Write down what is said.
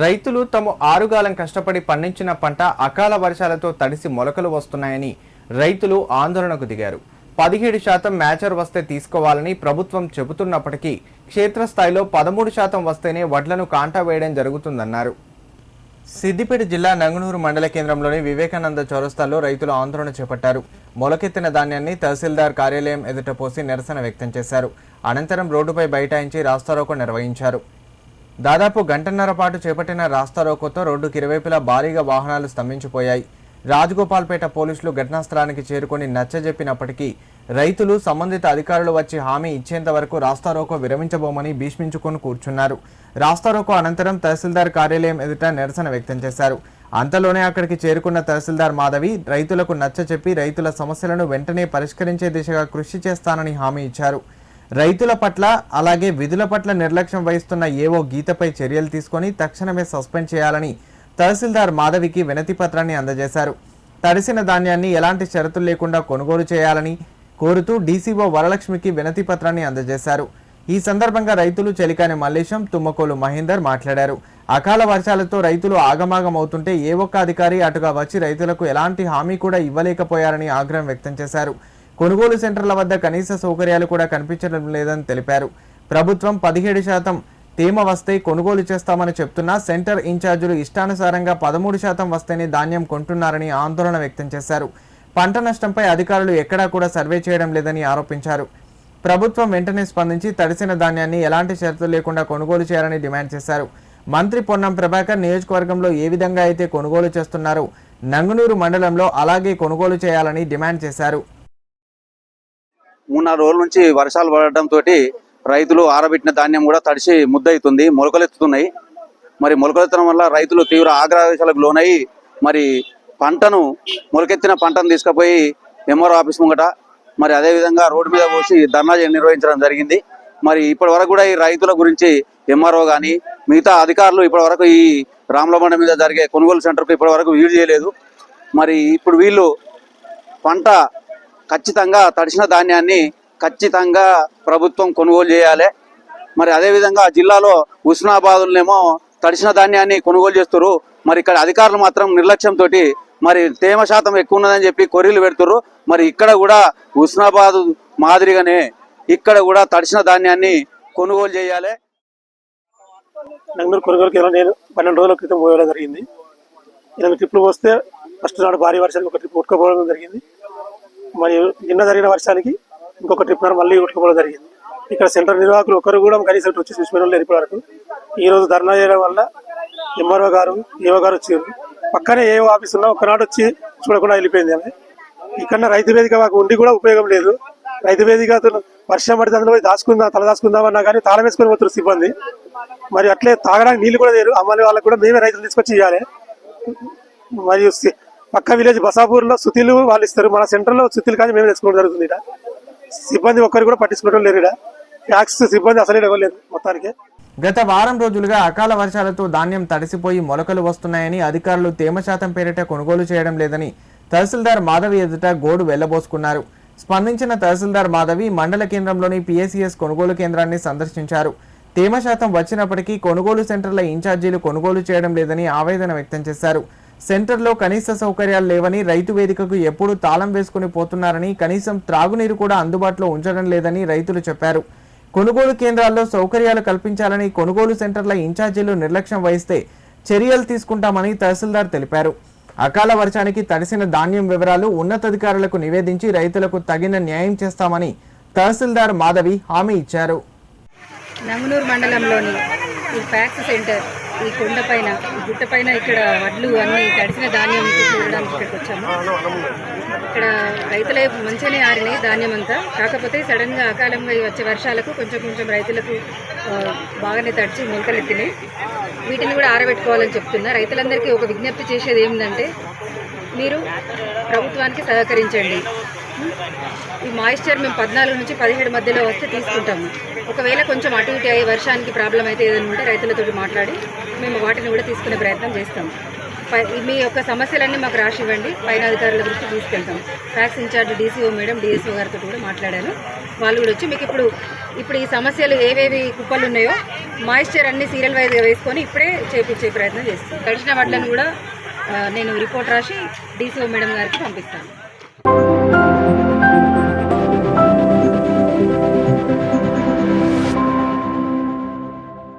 రైతులు తమ ఆరుగాలం కష్టపడి పండించిన పంట అకాల వర్షాలతో తడిసి మొలకలు వస్తున్నాయని రైతులు ఆందోళనకు దిగారు. పదిహేడు శాతం మ్యాచర్ వస్తే తీసుకోవాలని ప్రభుత్వం చెబుతున్నప్పటికీ క్షేత్రస్థాయిలో పదమూడు శాతం వస్తేనే వడ్లను కాంటా వేయడం జరుగుతుందన్నారు. సిద్దిపేట జిల్లా నంగనూరు మండల కేంద్రంలోని వివేకానంద చౌరస్తాలో రైతులు ఆందోళన చేపట్టారు. మొలకెత్తిన ధాన్యాన్ని తహసీల్దార్ కార్యాలయం ఎదుట పోసి నిరసన వ్యక్తం చేశారు. అనంతరం రోడ్డుపై బైఠాయించి రాస్తారోకో నిర్వహించారు. దాదాపు గంటన్నర పాటు చేపట్టిన రాస్తారోకోతో రోడ్డుకి ఇరువైపులా భారీగా వాహనాలు స్తంభించిపోయాయి. రాజగోపాల్పేట పోలీసులు ఘటనా స్థలానికి చేరుకొని నచ్చజెప్పినప్పటికీ రైతులు సంబంధిత అధికారులు వచ్చి హామీ ఇచ్చేంత వరకు రాస్తారోకో విరమించబోమని భీష్మించుకొని కూర్చున్నారు. రాస్తారోకో అనంతరం తహసీల్దార్ కార్యాలయం ఎదుట నిరసన వ్యక్తం చేశారు. అంతలోనే అక్కడికి చేరుకున్న తహసీల్దార్ మాధవి రైతులకు నచ్చచెప్పి రైతుల సమస్యలను వెంటనే పరిష్కరించే దిశగా కృషి చేస్తానని హామీ ఇచ్చారు. రైతుల పట్ల అలాగే విధుల పట్ల నిర్లక్ష్యం వహిస్తున్న ఏవో గీతపై చర్యలు తీసుకొని తక్షణమే సస్పెండ్ చేయాలని తహసీల్దార్ మాధవికి వినతి పత్రాన్ని అందజేశారు. తడిసిన ధాన్యాన్ని ఎలాంటి షరతులు లేకుండా కొనుగోలు చేయాలని కోరుతూ డీసీఓ వరలక్ష్మికి వినతి పత్రాన్ని అందజేశారు. ఈ సందర్భంగా రైతులు చెలికాని మల్లేశం తుమ్మకోలు మహేందర్ మాట్లాడారు. అకాల వర్షాలతో రైతులు ఆగమాగమవుతుంటే ఏ ఒక్క అధికారి అటుగా వచ్చి రైతులకు ఎలాంటి హామీ కూడా ఇవ్వలేకపోయారని ఆగ్రహం వ్యక్తం చేశారు. కొనుగోలు సెంటర్ల వద్ద కనీస సౌకర్యాలు కూడా కనిపించడం లేదని తెలిపారు. ప్రభుత్వం పదిహేడు శాతం తేమ వస్తే కొనుగోలు చేస్తామని చెప్తున్నా సెంటర్ ఇన్ఛార్జీలు ఇష్టానుసారంగా పదమూడు శాతం వస్తేనే ధాన్యం కొంటున్నారని ఆందోళన వ్యక్తం చేశారు. పంట నష్టంపై అధికారులు ఎక్కడా కూడా సర్వే చేయడం లేదని ఆరోపించారు. ప్రభుత్వం వెంటనే స్పందించి తడిసిన ధాన్యాన్ని ఎలాంటి షరతులు లేకుండా కొనుగోలు చేయాలని డిమాండ్ చేశారు. మంత్రి పొన్నం ప్రభాకర్ నియోజకవర్గంలో ఏ విధంగా అయితే కొనుగోలు చేస్తున్నారో నంగునూరు మండలంలో అలాగే కొనుగోలు చేయాలని డిమాండ్ చేశారు. మూడు నాలుగు రోజుల నుంచి వర్షాలు పడటంతో రైతులు ఆరబెట్టిన ధాన్యం కూడా తడిసి ముద్దవుతుంది మొలకలెత్తుతున్నాయి. మరి మొలకలెత్తడం వల్ల రైతులు తీవ్ర ఆగ్రహాలకు లోనయ్యి మరి పంటను మొలకెత్తిన పంటను తీసుకుపోయి ఎంఆర్ఓ ఆఫీస్ ముంగట మరి అదేవిధంగా రోడ్డు మీద పోసి ధర్నా నిర్వహించడం జరిగింది. మరి ఇప్పటి వరకు కూడా ఈ రైతుల గురించి ఎంఆర్ఓ కానీ మిగతా అధికారులు ఇప్పటి వరకు ఈ రామలబండ మీద జరిగే కొనుగోలు సెంటర్కు ఇప్పటి వరకు వీలు చేయలేదు. మరి ఇప్పుడు వీళ్ళు పంట ఖచ్చితంగా తడిసిన ధాన్యాన్ని ఖచ్చితంగా ప్రభుత్వం కొనుగోలు చేయాలి. మరి అదేవిధంగా జిల్లాలో ఉస్నాబాదులనేమో తడిసిన ధాన్యాన్ని కొనుగోలు చేస్తారు మరి ఇక్కడ అధికారులు మాత్రం నిర్లక్ష్యంతో మరి తేమ శాతం ఎక్కువ ఉన్నదని చెప్పి కొర్రీలు పెడుతుర్రు. మరి ఇక్కడ కూడా ఉస్నాబాద్ మాదిరిగానే ఇక్కడ కూడా తడిసిన ధాన్యాన్ని కొనుగోలు చేయాలి. నంగనూరు కొనుగోలు కేంద్రం నేను పన్నెండు రోజుల క్రితం పోయడం జరిగింది. ఎనిమిది ట్రిప్లు వస్తే ఫస్ట్ నాడు భారీ వర్షానికి ఒక ట్రిప్ ఉట్టుకోపోవడం జరిగింది. మరియు నిన్న జరిగిన వర్షానికి ఇంకొక ట్రిప్ మళ్ళీ కొట్టుకోవడం జరిగింది. ఇక్కడ సెంటర్ నిర్వాహకులు ఒకరు కూడా కనీసం వచ్చి చూసిన లేరు ఇప్పటి వరకు. ధర్నా చేయడం వల్ల ఎంఆర్ఓ గారు ఏఓ గారు వచ్చారు. పక్కనే ఏవో ఆఫీస్ ఉన్నా ఒకనాడు వచ్చి చూడకుండా వెళ్ళిపోయింది ఆమె. ఇక్కడ రైతు వేదిక మాకు ఉండి కూడా ఉపయోగం లేదు. రైతు వేదిక అతను వర్షం పడితే అందులో పోయి దాచుకుందాం తల దాచుకుందాం అన్నా కానీ తాళం వేసుకొని పోతున్నారు సిబ్బంది. మరి అట్లే తాగడానికి నీళ్ళు కూడా లేరు. అమ్మాయి వాళ్ళకి కూడా మేమే రైతులు తీసుకొచ్చి ఇవ్వాలి. మరియు పక్క విలేజ్ బసాపూర్లో శుతులు వాళ్ళు ఇస్తారు. మన సెంటర్లో సుతిలు కానీ మేము తెచ్చుకోవడం జరుగుతుంది ఇక్కడ సిబ్బంది ఒక్కరు కూడా పట్టించుకోవడం లేరు ఇక్కడ ట్యాక్స్ సిబ్బంది అసలు ఇవ్వలేదు మొత్తానికి. గత వారం రోజులుగా అకాల వర్షాలతో ధాన్యం తడిసిపోయి మొలకలు వస్తున్నాయని అధికారులు తేమ శాతం పేరిట కొనుగోలు చేయడం లేదని తహసీల్దార్ మాధవి ఎదుట గోడు వెళ్ళబోసుకున్నారు. స్పందించిన తహసీల్దార్ మాధవి మండల కేంద్రంలోని పిఎస్సిఎస్ కొనుగోలు కేంద్రాన్ని సందర్శించారు. తేమ శాతం వచ్చినప్పటికీ కొనుగోలు సెంటర్ల ఇన్ఛార్జీలు కొనుగోలు చేయడం లేదని ఆవేదన వ్యక్తం చేశారు. సెంటర్లో కనీస సౌకర్యాలు లేవని రైతు వేదికకు ఎప్పుడూ తాళం వేసుకుని పోతున్నారని కనీసం త్రాగునీరు కూడా అందుబాటులో ఉంచడం లేదని రైతులు చెప్పారు. కొనుగోలు కేంద్రాల్లో సౌకర్యాలు కల్పించాలని కొనుగోలు సెంటర్ల ఇన్ఛార్జీలు నిర్లక్ష్యం వహిస్తే చర్యలు తీసుకుంటామని తహసీల్దార్ తెలిపారు. అకాల వర్షానికి తడిసిన ధాన్యం వివరాలు ఉన్నతాధికారులకు నివేదించి రైతులకు తగిన న్యాయం చేస్తామని తహసీల్దార్ మాధవి హామీ ఇచ్చారు. నంగునూరు మండలంలోని ఈ ఫ్యాక్స్ సెంటర్ ఈ కొండ పైన గుట్ట పైన ఇక్కడ వడ్లు అన్ని తడిసిన ధాన్యం చూడడానికి ఇక్కడికి వచ్చాము. ఇక్కడ రైతులే మంచిగానే ఆరినాయి ధాన్యం అంతా. కాకపోతే సడన్గా అకాలంగా వచ్చే వర్షాలకు కొంచెం కొంచెం రైతులకు బాగానే తడిచి మొలకలెత్తినాయి వీటిని కూడా ఆరబెట్టుకోవాలని చెప్తున్నా. రైతులందరికీ ఒక విజ్ఞప్తి చేసేది ఏంటంటే మీరు ప్రభుత్వానికి సహకరించండి. ఈ మాయిశ్చర్ మేము పద్నాలుగు నుంచి పదిహేడు మధ్యలో వస్తే తీసుకుంటాము. ఒకవేళ కొంచెం అటు ఇటు అయ్యి వర్షానికి ప్రాబ్లం అయితే ఏదైనా ఉంటే రైతులతో మాట్లాడి మేము వాటిని కూడా తీసుకునే ప్రయత్నం చేస్తాము. మీ యొక్క సమస్యలన్నీ మాకు రాసి ఇవ్వండి. పైన అధికారుల దృష్టి తీసుకెళ్తాం tax incharge DCO madam DSO గారితో కూడా మాట్లాడాను వాళ్ళు కూడా వచ్చి మీకు ఇప్పుడు ఇప్పుడు ఈ సమస్యలు ఏవేవి కుప్పలు ఉన్నాయో మాయిశ్చర్ అన్ని సీరియల్ వైజ్గా వేసుకొని ఇప్పుడే చేపించే ప్రయత్నం చేస్తాం. తడిసిన వడ్లను కూడా నేను రిపోర్ట్ రాసి డీసీఓ మేడం గారికి పంపిస్తాను.